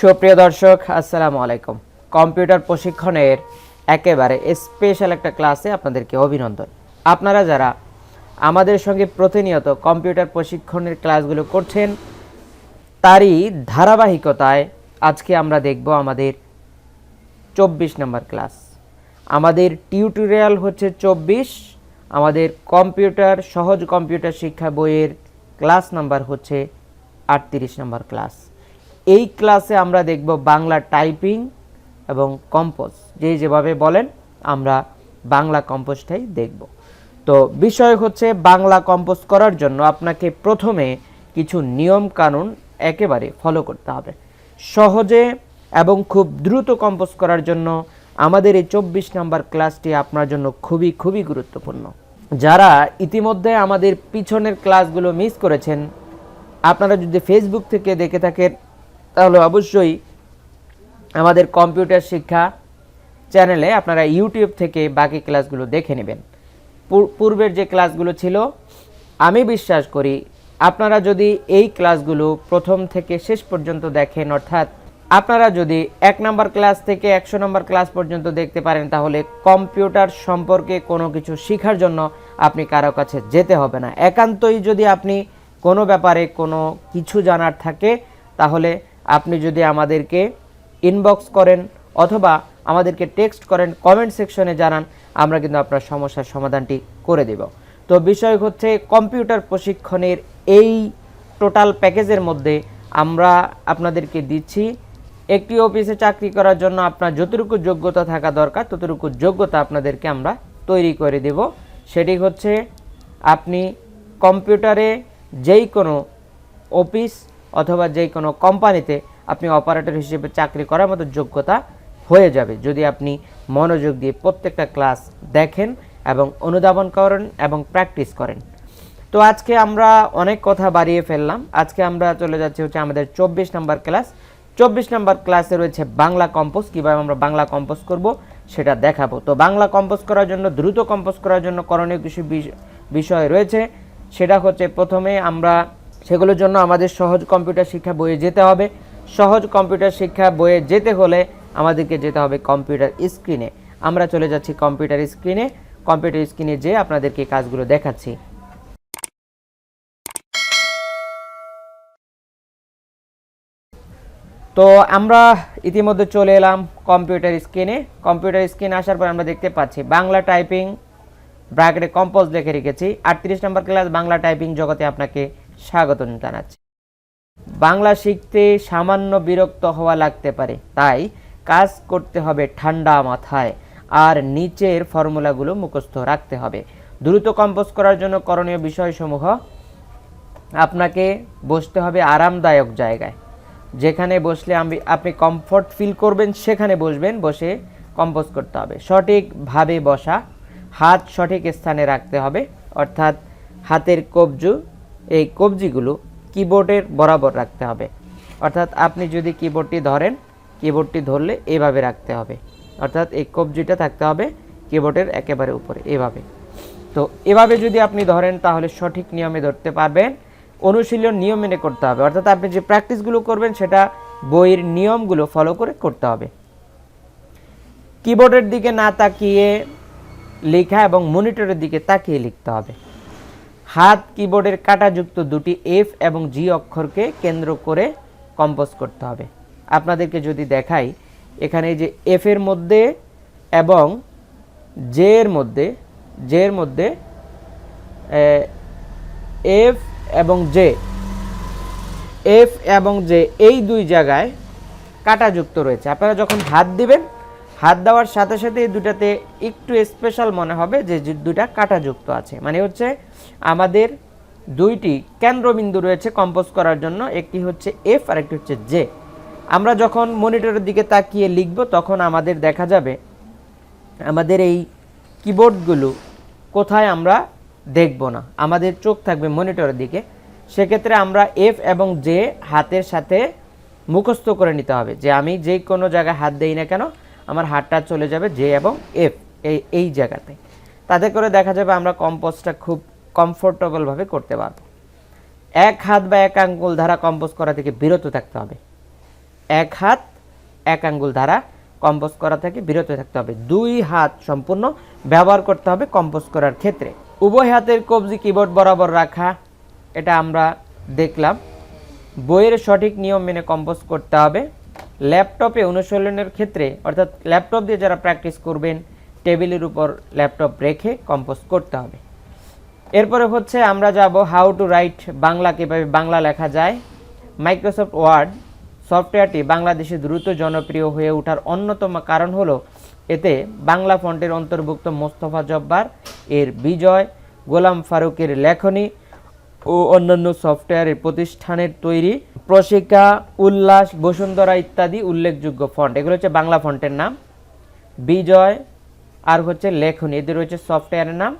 সুপ্রিয় দর্শক, আসসালামু আলাইকুম। কম্পিউটার প্রশিক্ষণের একেবারে স্পেশাল একটা ক্লাসে আপনাদেরকে অভিনন্দন। আপনারা যারা আমাদের সঙ্গে প্রতিনিয়ত কম্পিউটার প্রশিক্ষণের ক্লাসগুলো করছেন, তারই ধারাবাহিকতায় আজকে আমরা দেখব আমাদের চব্বিশ নম্বর ক্লাস আমাদের টিউটোরিয়াল হচ্ছে চব্বিশ, আমাদের কম্পিউটার, সহজ কম্পিউটার শিক্ষা বইয়ের ক্লাস নাম্বার হচ্ছে আটত্রিশ নম্বর ক্লাস এই ক্লাসে আমরা দেখব বাংলা টাইপিং এবং কম্পোজ যে যেভাবে বলেন, আমরা বাংলা কম্পোজটাই দেখব। তো বিষয় হচ্ছে বাংলা কম্পোজ করার জন্য আপনাকে প্রথমে কিছু নিয়ম কানুন একেবারে ফলো করতে হবে। সহজে এবং খুব দ্রুত কম্পোজ করার জন্য আমাদের এই চব্বিশ নম্বর ক্লাসটি আপনার জন্য খুবই খুবই গুরুত্বপূর্ণ। যারা ইতিমধ্যে আমাদের পিছনের ক্লাসগুলো মিস করেছেন, আপনারা যদি ফেসবুক থেকে দেখে থাকেন তাহলে অবশ্যই আমাদের কম্পিউটার শিক্ষা চ্যানেলে আপনারা ইউটিউব থেকে বাকি ক্লাসগুলো দেখে নেবেন। পূর্বের যে ক্লাসগুলো ছিল, আমি বিশ্বাস করি আপনারা যদি এই ক্লাসগুলো প্রথম থেকে শেষ পর্যন্ত দেখেন, অর্থাৎ আপনারা যদি এক নম্বর ক্লাস থেকে একশো নম্বর ক্লাস পর্যন্ত দেখতে পারেন, তাহলে কম্পিউটার সম্পর্কে কোনো কিছু শেখার জন্য আপনি কারও কাছে যেতে হবে না। একান্তই যদি আপনি কোনো ব্যাপারে কোনো কিছু জানার থাকে, তাহলে আপনি যদি আমাদেরকে ইনবক্স করেন অথবা আমাদেরকে টেক্সট করেন কমেন্ট সেকশনে জানান, আমরা কিন্তু আপনার সমস্যার সমাধানটি করে দেব। তো বিষয় হচ্ছে কম্পিউটার প্রশিক্ষণের এই টোটাল প্যাকেজের মধ্যে আমরা আপনাদেরকে দিচ্ছি, একটি অফিসে চাকরি করার জন্য আপনার যতটুকু যোগ্যতা থাকা দরকার, ততটুকু যোগ্যতা আপনাদেরকে আমরা তৈরি করে দেব। সেটি হচ্ছে আপনি কম্পিউটারে যেই কোনো অফিস অথবা যে কোনো কোম্পানিতে আপনি অপারেটর হিসেবে চাকরি করার মতো যোগ্যতা হয়ে যাবে। যদি আপনি মনোযোগ দিয়ে প্রত্যেকটা ক্লাস দেখেন এবং অনুধাবন করেন এবং প্র্যাকটিস করেন। তো আজকে আমরা অনেক কথা বাড়িয়ে ফেললাম। আজকে আমরা চলে যাচ্ছি হচ্ছে আমাদের চব্বিশ নম্বর ক্লাস। চব্বিশ নম্বর ক্লাসে রয়েছে বাংলা কম্পোজ। কীভাবে আমরা বাংলা কম্পোজ করব সেটা দেখাবো। তো বাংলা কম্পোজ করার জন্য, দ্রুত কম্পোজ করার জন্য করণীয় কিছু বিষ- বিষয় রয়েছে। সেটা হচ্ছে প্রথমে আমরা সেগুলোর জন্য আমাদের সহজ কম্পিউটার শিক্ষা বইয়ে যেতে হবে। সহজ কম্পিউটার শিক্ষা বইয়ে যেতে হলে আমাদেরকে যেতে হবে কম্পিউটার স্ক্রিনে। আমরা চলে যাচ্ছি কম্পিউটার স্ক্রিনে। কম্পিউটার স্ক্রিনে যেয়ে আপনাদেরকে কাজগুলো দেখাচ্ছি। তো আমরা ইতিমধ্যে চলে এলাম কম্পিউটার স্ক্রিনে। কম্পিউটার স্ক্রিনে আসার পর আমরা দেখতে পাচ্ছি বাংলা টাইপিং ব্র্যাকেটে কম্পোজ লিখে রেখেছি। আটত্রিশ নম্বর ক্লাস বাংলা টাইপিং জগতে আপনাকে স্বাগত জানাচ্ছি। বাংলা শিখতে সামান্য বিরক্ত হওয়া লাগতে পারে, তাই কাজ করতে হবে ঠান্ডা মাথায়, আর নিচের ফর্মুলাগুলো মুখস্থ রাখতে হবে। দ্রুত কম্পোজ করার জন্য করণীয় বিষয়সমূহ আপনাকে বসতে হবে আরামদায়ক জায়গায়। যেখানে বসলে আমি, আপনি কমফোর্ট ফিল করবেন, সেখানে বসবেন, বসে কম্পোজ করতে হবে। সঠিকভাবে বসা, হাত সঠিক স্থানে রাখতে হবে, অর্থাৎ হাতের কবজু এই কবজিগুলো কিবোর্ডের বরাবর রাখতে হবে। অর্থাৎ আপনি যদি কিবোর্ডটি ধরেন কিবোর্ডটি ধরলে এভাবে রাখতে হবে। অর্থাৎ এই কবজিটা থাকতে হবে কিবোর্ডের একেবারে উপরে, এভাবে। তো এভাবে যদি আপনি ধরেন, তাহলে সঠিক নিয়মে ধরতে পারবেন। অনুশীলন নিয়ম মেনে করতে হবে। অর্থাৎ আপনি যে প্র্যাকটিসগুলো করবেন, সেটা বইয়ের নিয়মগুলো ফলো করে করতে হবে। কিবোর্ডের দিকে না তাকিয়ে লেখা এবং মনিটরের দিকে তাকিয়ে লিখতে হবে। হাত কিবোর্ডের কাঁটাযুক্ত দুটি এফ এবং জি অক্ষরকে কেন্দ্র করে কম্পোজ করতে হবে। আপনাদেরকে যদি দেখাই, এখানে যে এফ এর মধ্যে এবং জে এর মধ্যে জে এর মধ্যে এফ এবং জে এফ এবং জে এই দুই জায়গায় কাঁটাযুক্ত রয়েছে। আপনারা যখন হাত দিবেন হাত দেওয়ার সাথে সাথে এই দুটাতে একটু স্পেশাল মনে হবে যে দুটা কাঁটাযুক্ত আছে। মানে হচ্ছে আমাদের দুইটি কেন্দ্রবিন্দু রয়েছে কম্পোজ করার জন্য, একটি হচ্ছে এফ আর একটি হচ্ছে জে আমরা যখন মনিটরের দিকে তাকিয়ে লিখব, তখন আমাদের দেখা যাবে আমাদের এই কিবোর্ডগুলো কোথায় আমরা দেখব না। আমাদের চোখ থাকবে মনিটরের দিকে। সেক্ষেত্রে আমরা এফ এবং জে হাতের সাথে মুখস্থ করে নিতে হবে যে আমি যে কোনো জায়গায় হাত দেই না কেন আমার হাতটা চলে যাবে জে এবং এফ এই এই জায়গাতে। তাতে করে দেখা যাবে আমরা কম্পোজটা খুব কমফোর্টেবলভাবে করতে পারব। এক হাত বা এক আঙ্গুল ধারা কম্পোজ করা থেকে বিরত থাকতে হবে। এক হাত, এক আঙ্গুল দ্বারা কম্পোজ করা থেকে বিরত থাকতে হবে। দুই হাত সম্পূর্ণ ব্যবহার করতে হবে কম্পোজ করার ক্ষেত্রে। উভয় হাতের কবজি কিবোর্ড বরাবর রাখা, এটা আমরা দেখলাম। বইয়ের সঠিক নিয়ম মেনে কম্পোজ করতে হবে। ল্যাপটপে অনুশীলনের ক্ষেত্রে, অর্থাৎ ল্যাপটপ দিয়ে যারা প্র্যাকটিস করবেন, টেবিলের উপর ল্যাপটপ রেখে কম্পোজ করতে হবে। এরপরে হচ্ছে আমরা যাব হাউ টু রাইট বাংলা, কীভাবে বাংলা লেখা যায়। মাইক্রোসফট ওয়ার্ড সফটওয়্যারটি বাংলাদেশে দ্রুত জনপ্রিয় হয়ে ওঠার অন্যতম কারণ হলো, এতে বাংলা ফন্টের অন্তর্ভুক্ত মোস্তফা জব্বার এর বিজয়, গোলাম ফারুকের লেখনী ও অন্যান্য সফটওয়্যারের প্রতিষ্ঠানের তৈরি প্রশিকা উল্লাস, বসুন্ধরা ইত্যাদি উল্লেখযোগ্য ফন্ট এগুলো হচ্ছে বাংলা ফন্টের নাম। বিজয়, আর হচ্ছে লেখনী। এদের হচ্ছে সফটওয়্যারের নাম।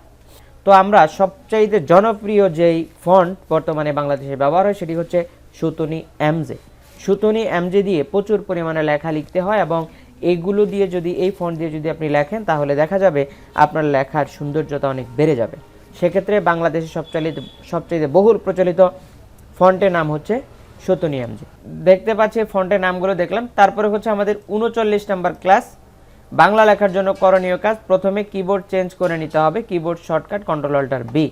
তো আমরা সবচাইতে জনপ্রিয় যেই ফন্ট বর্তমানে বাংলাদেশে ব্যবহার হয়, সেটি হচ্ছে সুতনি এমজে। সুতনি এমজে দিয়ে প্রচুর পরিমাণে লেখা লিখতে হয় এবং এগুলো দিয়ে যদি, এই ফন্ট দিয়ে যদি আপনি লেখেন, তাহলে দেখা যাবে আপনার লেখার সৌন্দর্যতা অনেক বেড়ে যাবে। সেক্ষেত্রে বাংলাদেশে সবচালিত সবচেয়ে বহুল প্রচলিত ফন্টের নাম হচ্ছে সুতনি এমজে। দেখতে পাচ্ছি ফন্টের নামগুলো দেখলাম, তারপরে হচ্ছে আমাদের উনচল্লিশ নাম্বার ক্লাস। বাংলা লেখার জন্য করণীয় কাজ, প্রথমে কিবোর্ড চেঞ্জ করে নিতে হবে keyboard shortcut control alter B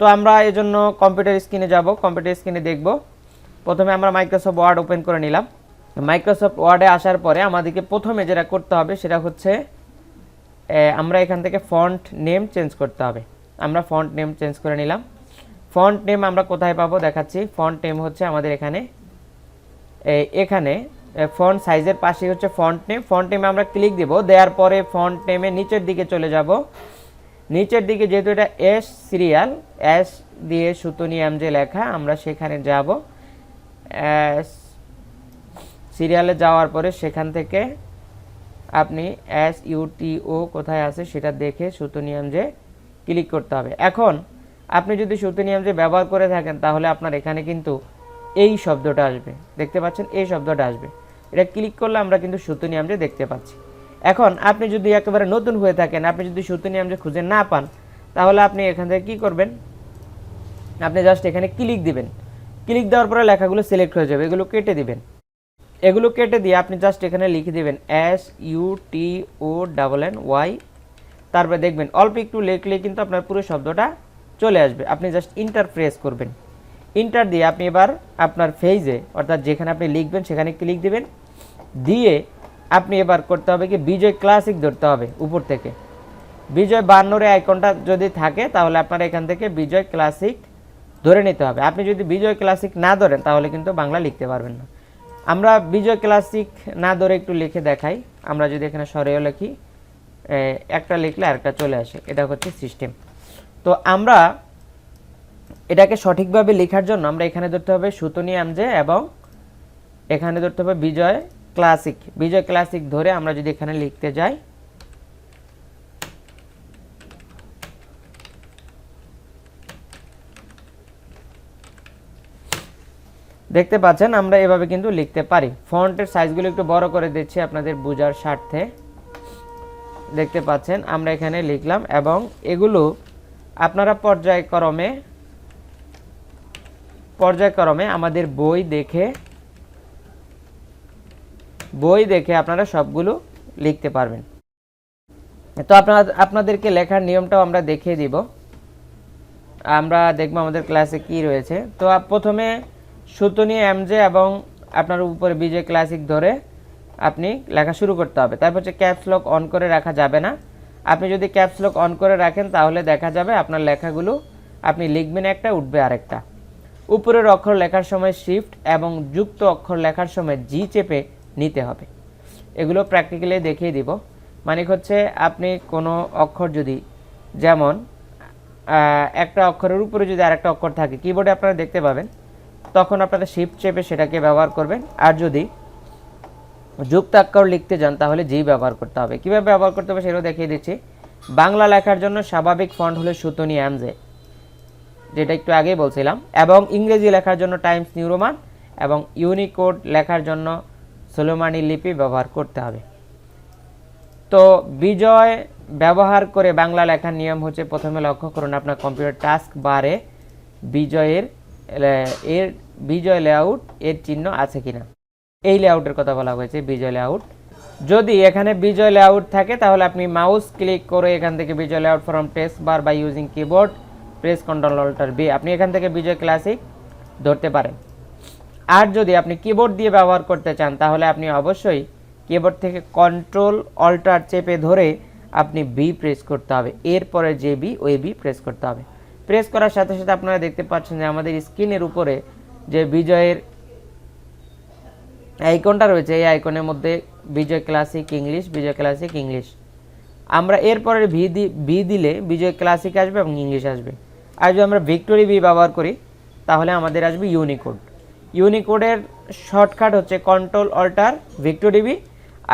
তো আমরা এজন্য কম্পিউটার স্ক্রিনে যাব কম্পিউটার স্ক্রিনে দেখব। প্রথমে আমরা মাইক্রোসফট ওয়ার্ড ওপেন করে নিলাম। মাইক্রোসফট ওয়ার্ডে আসার পরে আমাদেরকে প্রথমে যেটা করতে হবে সেটা হচ্ছে আমরা এখান থেকে ফন্ট নেম চেঞ্জ করতে হবে। আমরা ফন্ট নেম চেঞ্জ করে নিলাম। ফন্ট নেম আমরা কোথায় পাবো দেখাচ্ছি। ফন্ট নেম হচ্ছে আমাদের এখানে। এখানে ফন্ট সাইজের পাশে হচ্ছে ফন্ট নেম ফন্ট নেমে আমরা ক্লিক দিব, দেওয়ার পরে ফন্ট নেমে নিচের দিকে চলে যাব। নিচের দিকে যেহেতু এটা এস সিরিয়াল এস দিয়ে সুতনি এম যে লেখা, আমরা সেখানে যাব। এস সিরিয়ালে যাওয়ার পরে সেখান থেকে আপনি এস ইউটিও কোথায় আছে সেটা দেখে সুতনিয়াম যে ক্লিক করতে হবে। এখন আপনি যদি সুতনিয়াম যে ব্যবহার করে থাকেন, তাহলে আপনার এখানে কিন্তু এই শব্দটা আসবে। দেখতে পাচ্ছেন? এই শব্দটা আসবে। এটা ক্লিক করলে আমরা কিন্তু সুতনিয়াম যে দেখতে পাচ্ছি। এখন আপনি যদি একেবারে নতুন হয়ে থাকেন, আপনি যদি সুতনিয়াম যে খুঁজে না পান, তাহলে আপনি এখান থেকে কী করবেন? আপনি জাস্ট এখানে ক্লিক দিবেন। ক্লিক দেওয়ার পরে লেখাগুলো সিলেক্ট হয়ে যাবে। এগুলো কেটে দিবেন। এগুলো কেটে দিয়ে আপনি জাস্ট এখানে লিখে দিবেন S U T O double N Y তারপরে দেখবেন, অল্প একটু লিখলে কিন্তু আপনার পুরো শব্দটা চলে আসবে। আপনি জাস্ট ইন্টার প্রেস করবেন। ইন্টার দিয়ে আপনি এবার আপনার ফেজে অর্থাৎ যেখানে আপনি লিখবেন, সেখানে ক্লিক দিবেন। দিয়ে আপনি এবার করতে হবে কি, বিজয় ক্লাসিক ধরতে হবে উপর থেকে। বিজয় বান্নরে আইকনটা যদি থাকে, তাহলে আপনার এখান থেকে বিজয় ক্লাসিক ধরে নিতে হবে। আপনি যদি বিজয় ক্লাসিক না ধরেন, তাহলে কিন্তু বাংলা লিখতে পারবেন না। আমরা বিজয় ক্লাসিক না ধরে একটু লিখে দেখাই। আমরা যদি এখানে সরেও লিখি। একটা লিখলে আরেকটা চলে আসে। এটা হচ্ছে সিস্টেম তো আমরা এটাকে সঠিকভাবে লেখার জন্য আমরা এখানে ধরতে হবে সুতনি আমজে এবং এখানে ধরতে হবে বিজয় ক্লাসিক। বিজয় ক্লাসিক ধরে আমরা যদি এখানে লিখতে যাই, দেখতে পাচ্ছেন আমরা এভাবে কিন্তু লিখতে পারি। ফন্টের সাইজগুলো একটু বড় করে দিচ্ছি আপনাদের বোঝার স্বার্থে। দেখতে পাচ্ছেন, আমরা এখানে লিখলাম এবং এগুলো আপনারা পর্যায়ক্রমে পর্যায়ক্রমে আমাদের বই দেখে বই দেখে আপনারা সবগুলো লিখতে পারবেন। তো আপনারা, আপনাদেরকে লেখার নিয়মটাও আমরা দেখিয়ে দিব। আমরা দেখব আমাদের ক্লাসে কি রয়েছে। তো প্রথমে সুতনি এমজে এবং আপনার উপরে বিজয় ক্লাসিক ধরে আপনি লেখা শুরু করতে হবে। তারপর হচ্ছে ক্যাপস লক অন করে রাখা যাবে না। আপনি যদি ক্যাপস লক অন করে রাখেন, তাহলে দেখা যাবে আপনার লেখাগুলো, আপনি লিখবেন একটা, উঠবে আরেকটা। উপরের অক্ষর লেখার সময় শিফট এবং যুক্ত অক্ষর লেখার সময় জি চেপে নিতে হবে। এগুলো প্র্যাকটিক্যালি দেখিয়ে দিব। মানে হচ্ছে আপনি কোনো অক্ষর যদি, যেমন একটা অক্ষরের উপরে যদি আরেকটা অক্ষর থাকে কিবোর্ডে আপনারা দেখতে পাবেন, তখন আপনারা শিফট চেপে সেটাকে ব্যবহার করবেন। আর যদি যুক্ত অক্ষর লিখতে যান, তাহলে জি ব্যবহার করতে হবে। কীভাবে ব্যবহার করতে হবে সেটাও দেখিয়ে দিচ্ছি। বাংলা লেখার জন্য স্বাভাবিক ফন্ট হলো সুতনি অ্যামজে যেটা একটু আগেই বলছিলাম। এবং ইংরেজি লেখার জন্য টাইমস নিউরোমান এবং ইউনিকোড লেখার জন্য সোলোমানি লিপি ব্যবহার করতে হবে। তো বিজয় ব্যবহার করে বাংলা লেখার নিয়ম হচ্ছে, প্রথমে লক্ষ্য করুন আপনার কম্পিউটার টাস্ক বারে বিজয়ের এর, বিজয় লেআউট এর চিহ্ন আছে কিনা। এই লেআউটের কথা বলা হয়েছে, বিজয় লেআউট যদি এখানে বিজয় লেআউট থাকে, তাহলে আপনি মাউস ক্লিক করে এখান থেকে Bijoy layout from task bar বা using keyboard press control alter B আপনি এখান থেকে বিজয় ক্লাসিক ধরতে পারেন। আর যদি আপনি কিবোর্ড দিয়ে ব্যবহার করতে চান, তাহলে আপনি অবশ্যই কিবোর্ড থেকে কন্ট্রোল অল্টার চেপে ধরে আপনি বি প্রেস করতে হবে। এরপরে যে বি ওই বি প্রেস করতে হবে। প্রেস করার সাথে সাথে আপনারা দেখতে পাচ্ছেন যে আমাদের স্ক্রিনের উপরে যে বিজয়ের আইকনটা রয়েছে, এই আইকনের মধ্যে Bijoy classic English Bijoy classic English আমরা এরপরে ভি দি ভি দিলে বিজয় ক্লাসিক আসবে এবং ইংলিশ আসবে। আর যদি আমরা ভিক্টোরি ভি ব্যবহার করি, তাহলে আমাদের আসবে ইউনিকোড ইউনিকোডের শর্টকাট হচ্ছে কন্ট্রোল অল্টার ভিক্টোরি ভি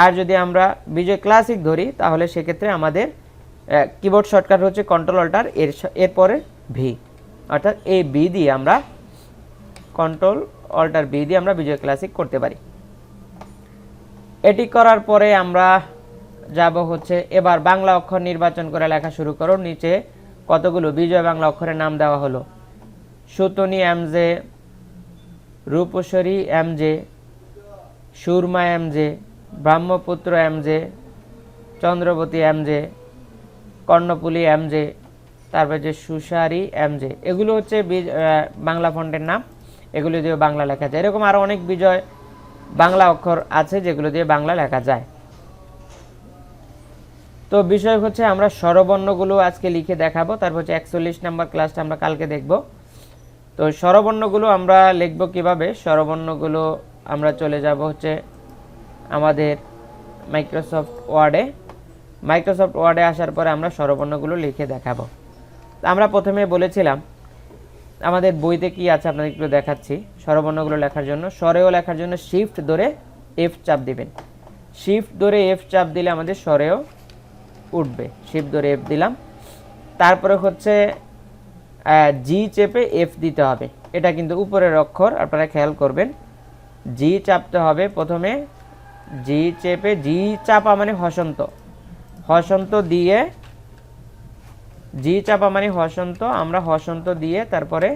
আর যদি আমরা বিজয় ক্লাসিক ধরি, তাহলে সেক্ষেত্রে আমাদের কিবোর্ড শর্টকাট হচ্ছে কন্ট্রোল অল্টার এর এরপরে ভি অর্থাৎ এই বি দিয়ে আমরা কন্ট্রোল অল্টার বি দিয়ে আমরা বিজয় ক্লাসিক করতে পারি। এটি করার পরে আমরা যাব হচ্ছে, এবার বাংলা অক্ষর নির্বাচন করে লেখা শুরু করো। নিচে কতগুলো? বিজয় বাংলা অক্ষরের নাম দেওয়া হলো। সুতনি এমজে, রূপসরী এমজে, সুরমা এমজে, ব্রহ্মপুত্র এমজে, চন্দ্রবতী এমজে কর্ণপুলি এমজে, তারপরে যে সুসারি এমজে। এগুলো হচ্ছে বাংলা ফন্টের নাম। এগুলো দিয়ে বাংলা লেখা যায়। এরকম আরও অনেক বিজয় বাংলা অক্ষর আছে যেগুলো দিয়ে বাংলা লেখা যায়। তো বিষয় হচ্ছে আমরা স্বরবর্ণগুলো আজকে লিখে দেখাবো, তারপর হচ্ছে একচল্লিশ নাম্বার ক্লাসটা আমরা কালকে দেখব। তো স্বরবর্ণগুলো আমরা লিখব কীভাবে? স্বরবর্ণগুলো আমরা চলে যাব হচ্ছে আমাদের মাইক্রোসফট ওয়ার্ডে মাইক্রোসফট ওয়ার্ডে আসার পরে আমরা স্বরবর্ণগুলো লিখে দেখাবো। আমরা প্রথমে বলেছিলাম আমাদের বইতে কি আছে আপনাদের একটু দেখাচ্ছি। স্বরবর্ণগুলো লেখার জন্য। স্বরেও লেখার জন্য শিফট ধরে এফ চাপ দিবেন। শিফট ধরে এফ চাপ দিলে আমাদের স্বরেও উঠবে। শিফট ধরে এফ দিলাম। তারপরে হচ্ছে জি চেপে এফ দিতে হবে। এটা কিন্তু উপরের অক্ষর, আপনারা খেয়াল করবেন। জি চাপতে হবে প্রথমে। জি চেপে জি চাপা মানে হসন্ত। হসন্ত দিয়ে জি চাপা মানে হসন্ত, আমরা হসন্ত দিয়ে তারপরে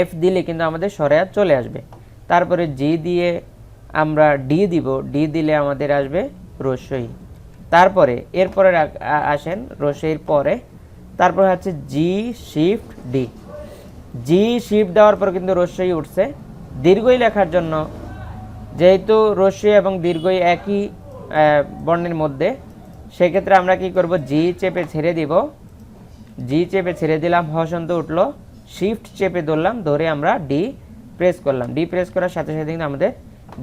এফ দিলে কিন্তু আমাদের সরেয়াত চলে আসবে। তারপরে জি দিয়ে আমরা ডি দিব ডি দিলে আমাদের আসবে রসই। তারপরে, এরপরে আসেন রসইর পরে, তারপরে হচ্ছে G shift D G shift দেওয়ার পর কিন্তু রসই উঠছে। দীর্ঘই লেখার জন্য, যেহেতু রস্যই এবং দীর্ঘই একই বর্ণের মধ্যে সেক্ষেত্রে আমরা কি করব? জি চেপে ছেড়ে দিব। জি চেপে ছেড়ে দিলাম, হসন্ত উঠল। শিফট চেপে ধরলাম, ধরে আমরা ডি প্রেস করলাম। ডি প্রেস করার সাথে সাথে কিন্তু আমাদের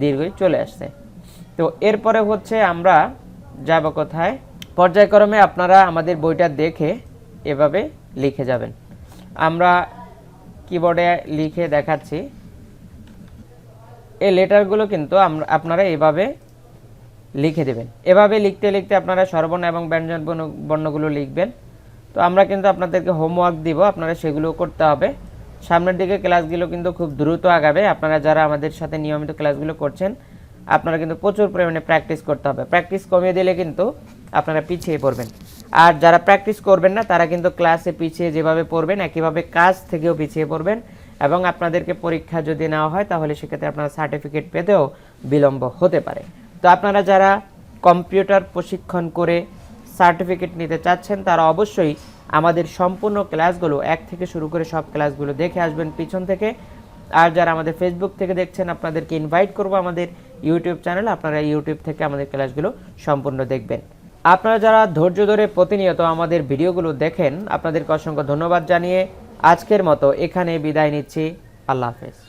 দীর্ঘই চলে আসছে। তো এরপরে হচ্ছে আমরা যাব কোথায়? পর্যায়ক্রমে আপনারা আমাদের বইটা দেখে এভাবে লিখে যাবেন। আমরা কিবোর্ডে লিখে দেখাচ্ছি। এই লেটারগুলো কিন্তু আপনারা এভাবে লিখে দেবেন। এভাবে লিখতে লিখতে আপনারা স্বরবর্ণ এবং ব্যঞ্জন বর্ণ- বর্ণগুলো লিখবেন। তো আমরা কিন্তু আপনাদেরকে হোমওয়ার্ক দিব, আপনারা সেগুলো করতে হবে। সামনের দিকে ক্লাসগুলো কিন্তু খুব দ্রুত আগাবে। আপনারা যারা আমাদের সাথে নিয়মিত ক্লাসগুলো করছেন, আপনারা কিন্তু প্রচুর পরিমাণে প্র্যাকটিস করতে হবে। প্র্যাকটিস কমিয়ে দিলে কিন্তু আপনারা পিছিয়ে পড়বেন। আর যারা প্র্যাকটিস করবেন না, তারা কিন্তু ক্লাসে পিছিয়ে যেভাবে পড়বেন, একইভাবে কাজ থেকেও পিছিয়ে পড়বেন এবং আপনাদেরকে পরীক্ষা যদি নেওয়া হয়, তাহলে সেক্ষেত্রে আপনারা সার্টিফিকেট পেতেও বিলম্ব হতে পারে। তো আপনারা যারা কম্পিউটার প্রশিক্ষণ করে সার্টিফিকেট নিতে চাচ্ছেন, তারা অবশ্যই আমাদের সম্পূর্ণ ক্লাসগুলো, এক থেকে শুরু করে সব ক্লাসগুলো দেখে আসবেন পিছন থেকে। আর যারা আমাদের ফেসবুক থেকে দেখছেন, আপনাদেরকে ইনভাইট করব আমাদের ইউটিউব চ্যানেল আপনারা ইউটিউব থেকে আমাদের ক্লাসগুলো সম্পূর্ণ দেখবেন। আপনারা যারা ধৈর্য ধরে প্রতিনিয়ত আমাদের ভিডিওগুলো দেখেন, আপনাদেরকে অসংখ্য ধন্যবাদ জানিয়ে আজকের মতো এখানে বিদায় নিচ্ছি। আল্লাহ হাফেজ।